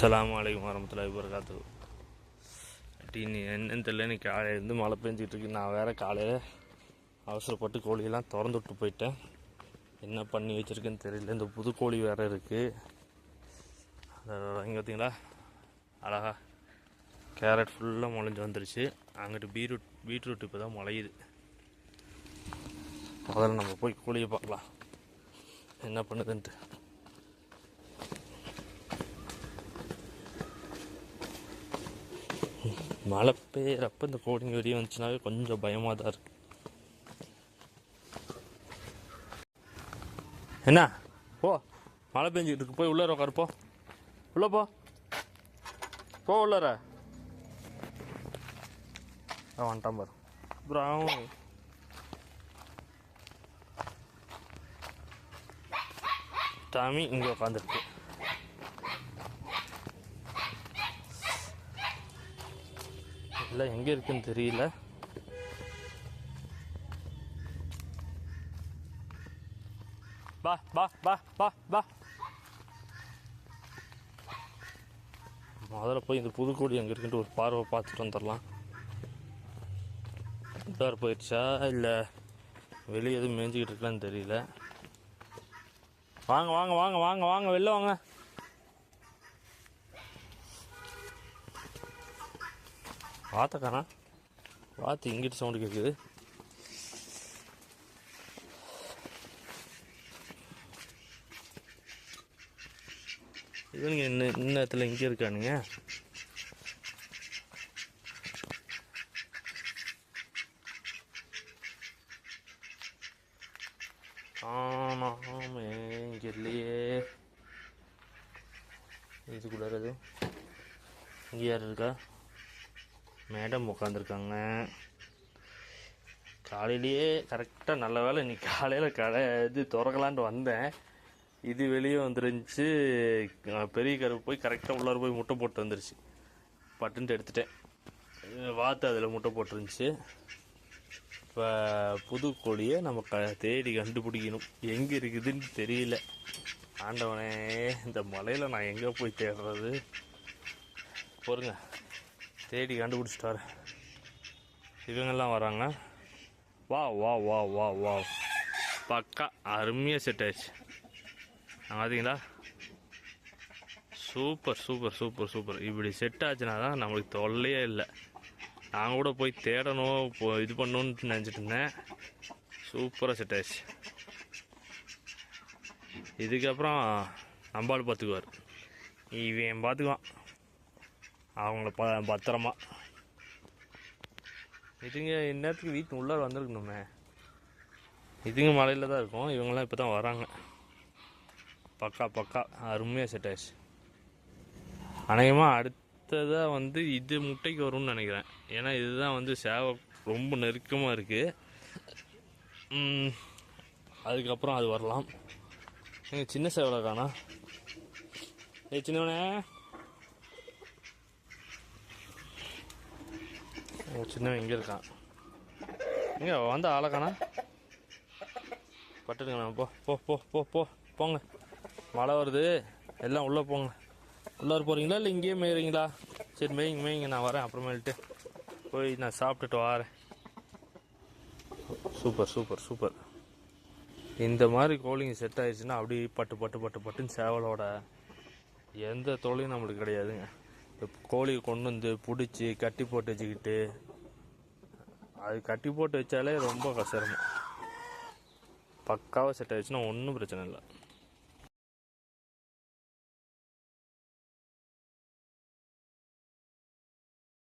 அஸ்லாம் வலைக்கம் வரமத்துல வரகாத்து டீ நீ என்னன்னு தெரியல நீ காலையிலேருந்து மழை பெஞ்சிட்டு இருக்கு. நான் வேறு காலையில் அவசரப்பட்டு கோழியெல்லாம் திறந்து விட்டு போயிட்டேன். என்ன பண்ணி வச்சிருக்கேன்னு தெரியல. இந்த புது கோழி வேறு இருக்குது இங்கே பார்த்தீங்களா அழகா கேரட் ஃபுல்லாக முளைஞ்சு வந்துருச்சு. அங்கிட்டு பீட்ரூட் பீட்ரூட் இப்போ தான் முளையுது. முதல்ல நம்ம போய் கோழியை பார்க்கலாம். என்ன பண்ணுதுன்ட்டு. மழை பெய்யறப்ப இந்த கோடிங்க வெளியே வந்துச்சுனாவே கொஞ்சம் பயமாக தான் இருக்கு. என்ன? போ. மழை பெஞ்சிக்கிட்டு இருக்கு. போய் உள்ளார உட்காருப்போ உள்ளே உள்ள போ. போ உள்ளார. வந்துட்டான் பாரு. அப்புறம் டாமி இங்கே உட்காந்துருக்கு இல்லை எங்கே இருக்குன்னு தெரியல. பா பா பா பா பா முதல்ல போய் இந்த புதுக்கோடி எங்கே இருக்குன்ட்டு ஒரு பார்வை பார்த்துட்டு வந்துடலாம். இதாக போயிடுச்சா? இல்லை வெளியே எதுவும் மேய்ஞ்சிக்கிட்டு இருக்கலான்னு தெரியல. வாங்க வாங்க வாங்க வாங்க வாங்க வெளில வாங்க. வாத்தக்காரா வாத்து இங்கிட்டு சவுண்டு கேட்குது இவனுங்க இன்ன இன்னத்தில் இங்கே இருக்கானுங்க. ஆமாமே இங்கே இல்லையே. இதுக்குள்ளார எதுவும்? இங்கே யார் இருக்கா? மேடம் உட்காந்துருக்காங்க காலையிலேயே கரெக்டாக நல்ல வேலை இன்னைக்கு காலையில் கடை இது திறக்கலான்ட்டு வந்தேன். இது வெளியே வந்துருந்துச்சு. பெரிய கருப்பு போய் கரெக்டாக உள்ளார போய் முட்டை போட்டு வந்துருச்சு. பட்டுன்ட்டு எடுத்துட்டேன். வாத்து அதில் முட்டை போட்டுருந்துச்சு. இப்போ புது கோழியை நம்ம க தேடி கண்டுபிடிக்கணும். எங்கே இருக்குதுன்னு தெரியல. ஆண்டவனே இந்த மலையில் நான் எங்கே போய் தேடுறது? பொறுங்க. தேடி கண்டுபிடிச்சிட்டு இவங்கெல்லாம் வராங்க. வா வா வா வா வா பக்கா அருமையாக செட் ஆயிடுச்சு. பார்த்தீங்களா சூப்பர் சூப்பர் சூப்பர் சூப்பர். இப்படி செட் ஆச்சுனா தான் நம்மளுக்கு தொல்லையே இல்லை. நான் கூட போய் தேடணும் இப்போ இது பண்ணணும்னு நினச்சிட்டு இருந்தேன். சூப்பராக செட் ஆயிடுச்சு. இதுக்கப்புறம் நம்பாள் பார்த்துக்குவார். இவன் பார்த்துக்குவான். அவங்கள ப பத்திரமா. இதுங்க இந்நேரத்துக்கு வீட்டு உள்ளார வந்திருக்கணுமே. இதுங்க மலையில் தான் இருக்கும். இவங்கெல்லாம் இப்போ தான் வராங்க. பக்கா பக்கா. அருமையாக செட் ஆயிடுச்சு. அநேகமாக அடுத்ததாக வந்து இது முட்டைக்கு வரும்னு நினைக்கிறேன். ஏன்னா இதுதான் வந்து சேவை ரொம்ப நெருக்கமாக இருக்குது அதுக்கப்புறம் அது வரலாம். எங்கள் சின்ன சேவலை காணா ஏ சின்னவனே. சின்னவன் இங்கே இருக்கான். இங்கே வந்த ஆளக்கானா காணா. பட்டுடுங்கண்ணா போ போ போ போ போ போங்க. மழை வருது. எல்லாம் உள்ளே போங்க. உள்ளே போகிறீங்களா இல்லை இங்கேயே மேயிறீங்களா? சரி மேய்ங்க மேய்ங்க. நான் வரேன் அப்புறமேல்ட்டு. போய் நான் சாப்பிட்டுட்டு வரேன். Super super super. இந்த மாதிரி கோழிங்க செட் ஆயிடுச்சுன்னா அப்படியே பட்டு பட்டு பட்டு பட்டுன்னு சேவலோட எந்த தொழிலும் நம்மளுக்கு கிடையாதுங்க. கோழி கோழியை கொண்டு வந்து பிடிச்சி கட்டி போட்டு வச்சுக்கிட்டு அது கட்டி போட்டு வச்சாலே ரொம்ப கஷ்டம் பக்காவாக செட் ஆயிடுச்சுன்னா ஒன்றும் பிரச்சனை இல்லை.